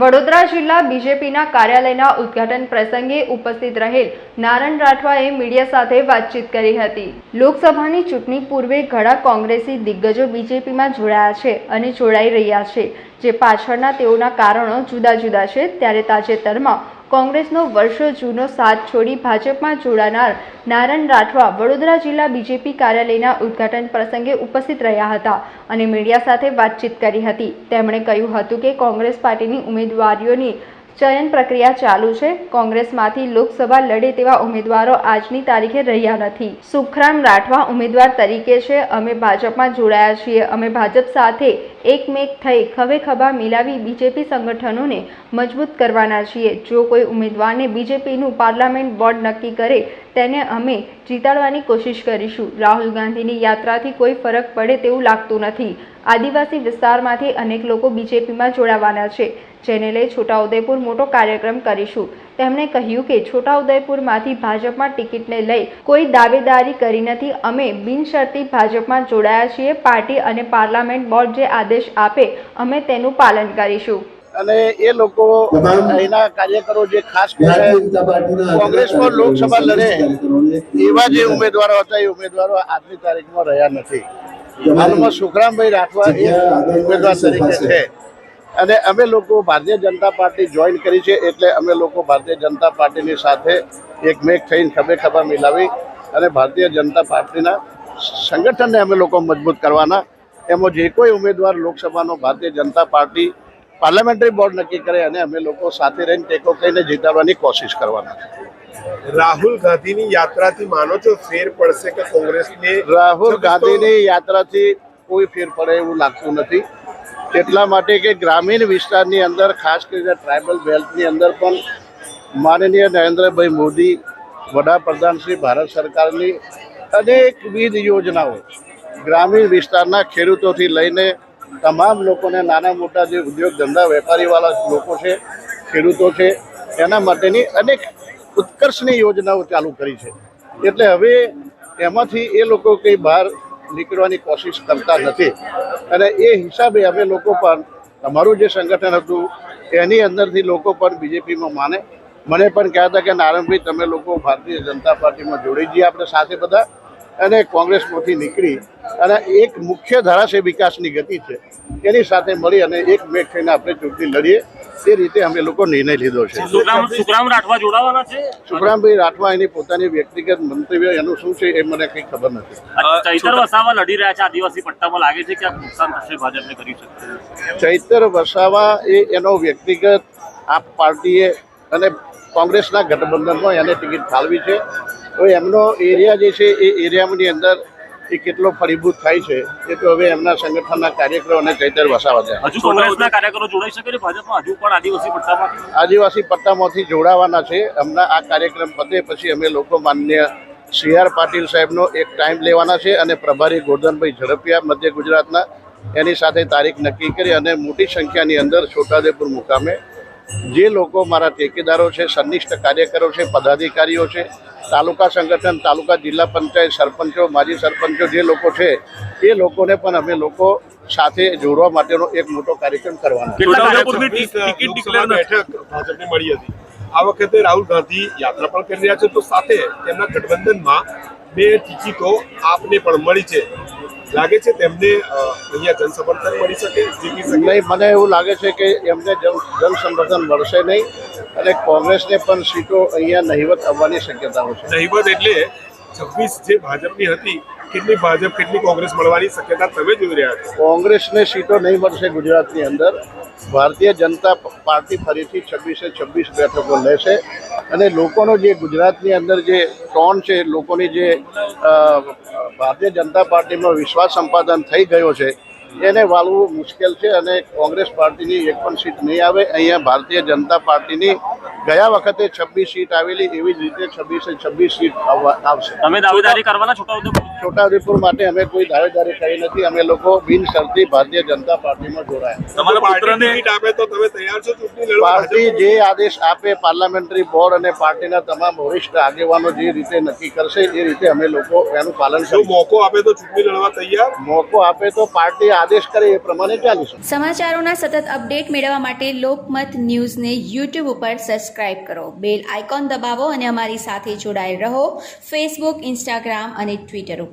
વડોદરા જિલ્લા બીજેપીના કાર્યાલયના ઉદ્ઘાટન પ્રસંગે ઉપસ્થિત રહેલ નારણ રાઠવાએ મીડિયા સાથે વાતચીત કરી હતી. લોકસભાની ચૂંટણી પૂર્વે ઘણા કોંગ્રેસી દિગ્ગજો બીજેપીમાં જોડાયા છે અને જોડાઈ રહ્યા છે. જે પાછળના તેઓના કારણો જુદા જુદા છે. ત્યારે તાજેતરમાં કોંગ્રેસનો વર્ષો જૂનો સાથ છોડી ભાજપમાં જોડાનાર નારણ રાઠવા વડોદરા જિલ્લા બીજેપી કાર્યાલયના ઉદ્ઘાટન પ્રસંગે ઉપસ્થિત રહ્યા હતા અને મીડિયા સાથે વાતચીત કરી હતી. તેમણે કહ્યું હતું કે કોંગ્રેસ પાર્ટીની ઉમેદવારીઓની ચયન પ્રક્રિયા ચાલુ છે. કોંગ્રેસમાંથી લોકસભા લડે તેવા ઉમેદવારો આજની તારીખે રહ્યા નથી. સુખરામ રાઠવા ઉમેદવાર તરીકે છે. અમે ભાજપમાં જોડાયા છીએ. અમે ભાજપ સાથે એકમેક થઈ ખભે ખભા મિલાવી બીજેપી સંગઠનોને મજબૂત કરવાના છીએ. જો કોઈ ઉમેદવારને બીજેપીનું પાર્લામેન્ટ બોર્ડ નક્કી કરે, તેને અમે જીતાડવાની કોશિશ કરીશું. રાહુલ ગાંધીની યાત્રાથી કોઈ ફરક પડે તેવું લાગતું નથી. આદિવાસી વિસ્તારમાંથી અનેક લોકો બીજેપીમાં જોડાવાના છે. જેને લઈ છોટાઉદેપુર મોટો કાર્યક્રમ કરીશું. તેમણે કહ્યું કે છોટાઉદેપુરમાંથી ભાજપમાં ટિકિટને લઈ કોઈ દાવેદારી કરી નથી. અમે બિનશરતી ભાજપમાં જોડાયા છીએ. પાર્ટી અને પાર્લામેન્ટ બોર્ડ જે આદેશ આપે અમે તેનું પાલન કરીશું. અને એ લોકો એના કાર્યકરો જે ખાસ કોંગ્રેસ પર લોકસભા લડે એવા જે ઉમેદવારો હતા એ ઉમેદવારો આજની તારીખમાં રહ્યા નથી. હાલમાં સુખરામભાઈ રાઠવા એ ઉમેદવાર તરીકે છે. અને અમે લોકો ભારતીય જનતા પાર્ટી જોઈન કરી છે એટલે અમે લોકો ભારતીય જનતા પાર્ટીની સાથે એકમેક થઈને ખભે ખભા મિલાવી અને ભારતીય જનતા પાર્ટીના સંગઠનને અમે લોકો મજબૂત કરવાના. એમાં જે કોઈ ઉમેદવાર લોકસભાનો Bharatiya Janata party parliamentary board નક્કી કરે અને અમે લોકો સાથે રહીને ટેકો કરીને જીતાડવાની કોશિશ કરવાના રાહુલ ગાંધીની યાત્રાથી માનો છો ફેર પડશે કે કોંગ્રેસને રાહુલ ગાંધીની યાત્રાથી કોઈ ફેર પડે એવું લાગતું નથી. એટલા માટે કે ગ્રામીણ વિસ્તારની અંદર, ખાસ કરીને ટ્રાઇબલ બેલ્ટની અંદર પણ માનનીય નરેન્દ્રભાઈ મોદી, વડાપ્રધાન શ્રી ભારત સરકારની અનેકવિધ યોજનાઓ ગ્રામીણ વિસ્તારના ખેડૂતોથી લઈને તમામ લોકોને નાના મોટા જે ઉદ્યોગ ધંધા વેપારીવાળા લોકો છે, ખેડૂતો છે, એના માટેની અનેક ઉત્કર્ષની યોજનાઓ ચાલુ કરી છે. એટલે હવે એમાંથી એ લોકો કંઈ બહાર નીકળવાની કોશિશ કરતા નથી. અને એ હિસાબે અમે લોકો પણ, અમારું જે સંગઠન હતું, એની અંદરથી લોકો પણ બીજેપીમાં માને. મને પણ કહેતા હતા કે નારાયણભાઈ તમે લોકો ભારતીય જનતા પાર્ટીમાં જોડી જઈએ આપણે સાથે બધા. અને કોંગ્રેસમાંથી નીકળી અને એક મુખ્ય ધારા છે વિકાસની ગતિ છે એની સાથે મળી અને એક મેક થઈને આપણે ચૂંટણી લડીએ તે રીતે અમે લોકો નિર્ણય લીધો છે. સુખરામ સુખરામ રાઠવા જોડાવાના છે? સુખરામભાઈ રાઠવા એની પોતાની વ્યક્તિગત મંતવ્ય એનું શું છે એ મને કંઈ ખબર નથી. ચૈતર વસાવા લડી રહ્યા છે આદિવાસી પટ્ટામાં લાગે છે કે નુકસાન થશે ભાજપને કરી શકે ચૈતર વસાવા એ એનો વ્યક્તિગત આપ પાર્ટીએ અને કોંગ્રેસના ગઠબંધનમાં એને ટિકિટ ફાળવી છે. તો એમનો એરિયા જે છે એ એરિયાની અંદર એ કેટલો ફળીભૂત થાય છે એ તો હવે એમના સંગઠનના કાર્યકરો અને ચૈતર વસાવા છે હજુ કોંગ્રેસના કાર્યકરો જોડાઈ શકે છે? ભાજપમાં હજુ પણ આદિવાસી પટ્ટામાંથી? આદિવાસી પટ્ટામાંથી જોડાવાના છે. હમણાં આ કાર્યક્રમ પતે પછી અમે લોકો માન્ય સી આર પાટીલ સાહેબનો એક ટાઈમ લેવાના છે અને પ્રભારી ગોરધનભાઈ ઝડપિયા મધ્ય ગુજરાતના એની સાથે તારીખ નક્કી કરી અને મોટી સંખ્યાની અંદર છોટાદેપુર મુકામે જે લોકો મારા ઠેકેદારો છે સંનિષ્ઠ કાર્યકરો છે પદાધિકારીઓ છે તાલુકા સંગઠન તાલુકા જિલ્લા પંચાયત સરપંચો માજી સરપંચો જે લોકો છે એ લોકોને પણ અમે લોકો સાથે જોડવા માટેનો એક મોટો કાર્યક્રમ કરવાનો ભાજપને મળી હતી. આ વખતે રાહુલ ગાંધી યાત્રા પણ કરી રહ્યા છે. તો સાથે તેમના ગઠબંધનમાં બે ટિકિટો આપને પણ મળી છે. લાગે છે તેમને અહીંયા જન સમર્થન મળી શકે જીતી શકે? નહીં મને એવું લાગે છે કે એમને જન સમર્થન મળશે નહીં અને કોંગ્રેસને પણ સીટો અહીંયા નહીવત આવવાની શક્યતાઓ છે. નહીવત એટલે છવ્વીસ જે ભાજપની હતી કેટલી ભાજપ કેટલી કોંગ્રેસ મળવાની શક્યતા તમે જોઈ રહ્યા છો? કોંગ્રેસને સીટો નહીં મળશે ગુજરાતની અંદર. ભારતીય જનતા પાર્ટી ફરીથી છવ્વીસે છવ્વીસ બેઠકો લેશે અને લોકોનો જે ગુજરાતની અંદર જે ટોન છે લોકોની જે ભારતીય જનતા પાર્ટીમાં વિશ્વાસ સંપાદન થઈ ગયો છે, એને વાળવું મુશ્કેલ છે અને કોંગ્રેસ પાર્ટીની એક પણ સીટ નહીં આવે. અહીંયા ભારતીય જનતા પાર્ટીની ગયા વખતે છવ્વીસ સીટ આવેલી, એવી જ રીતે છવ્વીસે છવ્વીસ સીટ આવશે. તમે દાવેદારી કરવાના છોટાઉદેપુર છોટાઉદેપુર માટે અમે કોઈ દાવેદારી કરી નથી. અમે લોકો બિનશરતી ભારતીય જનતા પાર્ટીમાં જોડાયા. તમારા પાર્ટી પુત્રને આપે તો તમે તૈયાર છો ચૂંટણી પાર્ટી જે આદેશ આપે પાર્લામેન્ટરી બોર્ડ અને પાર્ટીના તમામ વરિષ્ઠ આગેવાનો જે રીતે નક્કી કરશે એ રીતે અમે લોકો એનું પાલન જો કરીશું. મોકો આપે તો ચૂંટણી લડવા તૈયાર? મોકો આપે તો પાર્ટી આદેશ કરે એ પ્રમાણે ચાલીશું. સમાચારોના સતત અપડેટ મેળવવા માટે લોકમત ન્યૂઝને યુટ્યુબ ઉપર સબસ્ક્રાઇબ કરો. બેલ આઇકોન દબાવો અને અમારી સાથે જોડાયેલ રહો. ફેસબુક ઇન્સ્ટાગ્રામ અને ટ્વિટર ઉપર.